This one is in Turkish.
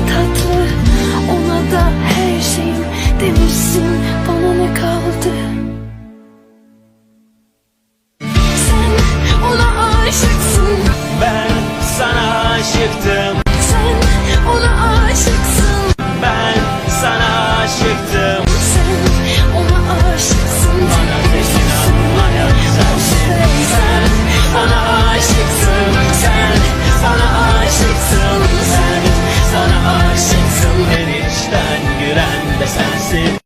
的他。İçten gülen de sensin